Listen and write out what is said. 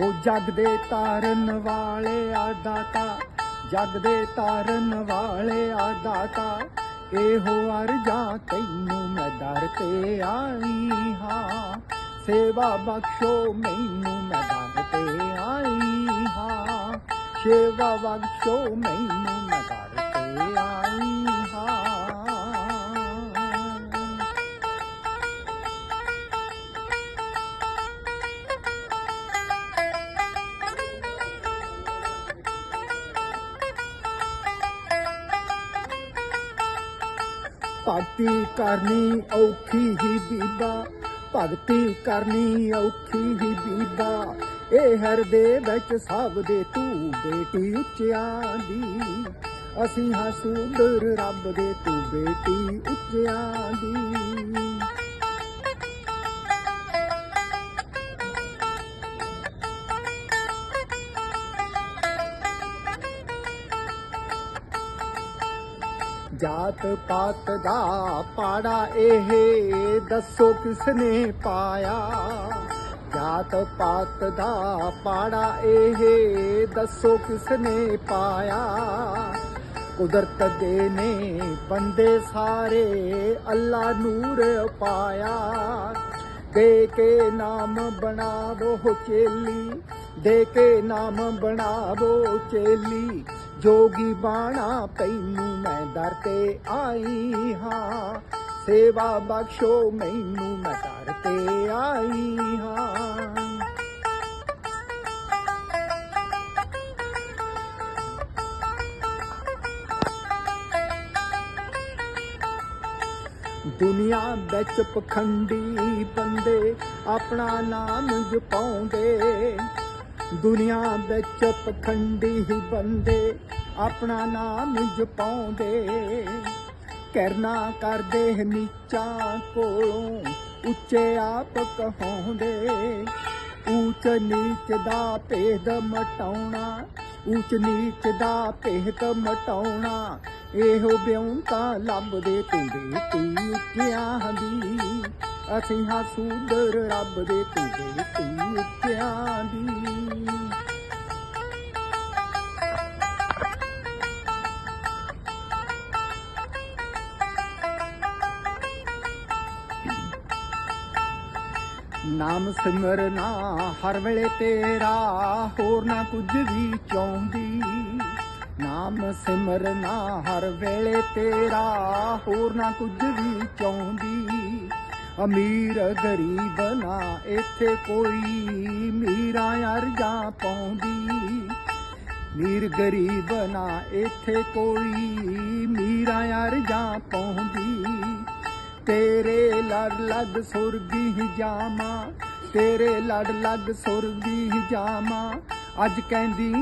ਉਹ ਜਗ ਦੇ ਤਾਰਨ ਵਾਲੇ ਆ ਦਾਤਾ ਜਗ ਦੇ ਤਾਰਨ ਵਾਲੇ ਆ ਦਾਤਾ ਇਹੋ ਅਰਜਾਂ ਤੈਨੂੰ ਮੈਂ ਦਰ ਤੇ ਆਈ ਹਾਂ। ਸੇਵਾ ਬਖਸ਼ੋ ਮੈਨੂੰ ਮੈਂ ਦਰ ਤੇ ਆਈ ਹਾਂ। ਸੇਵਾ ਬਖਸ਼ੋ ਮੈਨੂੰ ਮੈਂ ਦਰ ਤੇ ਆਈ ਭਗਤੀ ਕਰਨੀ ਔਖੀ ਹੀ ਬੀਬਾ, ਭਗਤੀ ਕਰਨੀ ਔਖੀ ਹੀ ਬੀਬਾ। ਇਹ ਹਰਦੇ ਵਿੱਚ ਸਭ ਦੇ ਤੂੰ ਬੇਟੀ ਉੱਚਿਆਂ ਦੀ। ਅਸੀਂ ਹਾਂ ਸੁੰਦਰ ਰੱਬ ਦੇ ਤੂੰ ਬੇਟੀ ਉੱਚਿਆਂ ਦੀ। ਜਾਤ ਪਾਤ ਦਾ ਪਾੜਾ ਇਹ ਦੱਸੋ ਕਿਸਨੇ ਪਾਇਆ? ਜਾਤ ਪਾਤ ਦਾ ਪਾੜਾ ਇਹ ਦੱਸੋ ਕਿਸਨੇ ਪਾਇਆ? ਕੁਦਰਤ ਦੇ ਨੇ ਬੰਦੇ ਸਾਰੇ ਅੱਲਾ ਨੂਰ ਪਾਇਆ। ਦੇ ਕੇ ਨਾਮ ਬਣਾਵੋ ਚੇਲੀ, ਦੇ ਕੇ ਨਾਮ ਬਣਾਵੋ ਚੇਲੀ। ਜੋਗੀ ਬਾਣਾ ਤੈਨੂੰ ਮੈਂ ਦਰ ਤੇ ਆਈ ਹਾਂ। ਸੇਵਾ ਬਖਸ਼ੋ, ਮੈਨੂੰ ਮੈਂ ਦਰ ਤੇ ਆਈ ਹਾਂ। ਦੁਨੀਆ ਵਿੱਚ ਪਖੰਡੀ ਬੰਦੇ ਆਪਣਾ ਨਾਮ ਜਪਾਉਂਦੇ। ਦੁਨੀਆ ਵਿੱਚ ਪਖੰਡੀ ਹੀ ਬੰਦੇ ਆਪਣਾ ਨਾਮ ਜਪਾਉਂਦੇ। ਕਰਨਾ ਕਰਦੇ ਨੀਚਾਂ ਕੋਲੋਂ, ਉੱਚੇ ਆਪ ਕਹਾਉਂਦੇ। ਊਚ ਨੀਚ ਦਾ ਭੇਦ ਮਟਾਉਣਾ, ਊਚ ਨੀਚ ਦਾ ਭੇਦ ਮਟਾਉਣਾ, ਇਹੋ ਬਿਉਂਤਾ ਲੱਭਦੇ ਤੂੰ ਬੇਟੀ ਉੱਚਿਆਂ ਦੀ। ਅਸੀਂ ਹਾਂ ਸੁੰਦਰ ਰੱਬ ਦੇ ਤੂੰ ਬੇਟੀ ਦੀ। ਨਾਮ ਸਿਮਰਨਾ ਹਰ ਵੇਲੇ ਤੇਰਾ, ਹੋਰ ਨਾ ਕੁਝ ਵੀ ਚਾਹੁੰਦੀ। ਨਾਮ ਸਿਮਰਨਾ ਹਰ ਵੇਲੇ ਤੇਰਾ, ਹੋਰ ਨਾ ਕੁਝ ਵੀ ਚਾਹੁੰਦੀ। ਅਮੀਰ ਗਰੀਬ ਨਾ ਇੱਥੇ ਕੋਈ ਮੀਰਾ ਅਰਜਾਂ ਪਾਉਂਦੀ। ਮੀਰ ਗਰੀਬ ਨਾ ਇੱਥੇ ਕੋਈ ਮੀਰਾਂ ਅਰਜਾਂ ਪਾਉਂਦੀ। ਤੇਰੇ ਲੜ ਲੱਗ ਸੁਰਗੀ ਜਾਮਾ ਤੇਰੇ ਲੜ ਲੱਗ ਸੁਰਗੀ ਜਾਮਾ ਅੱਜ ਕਹਿੰਦੀ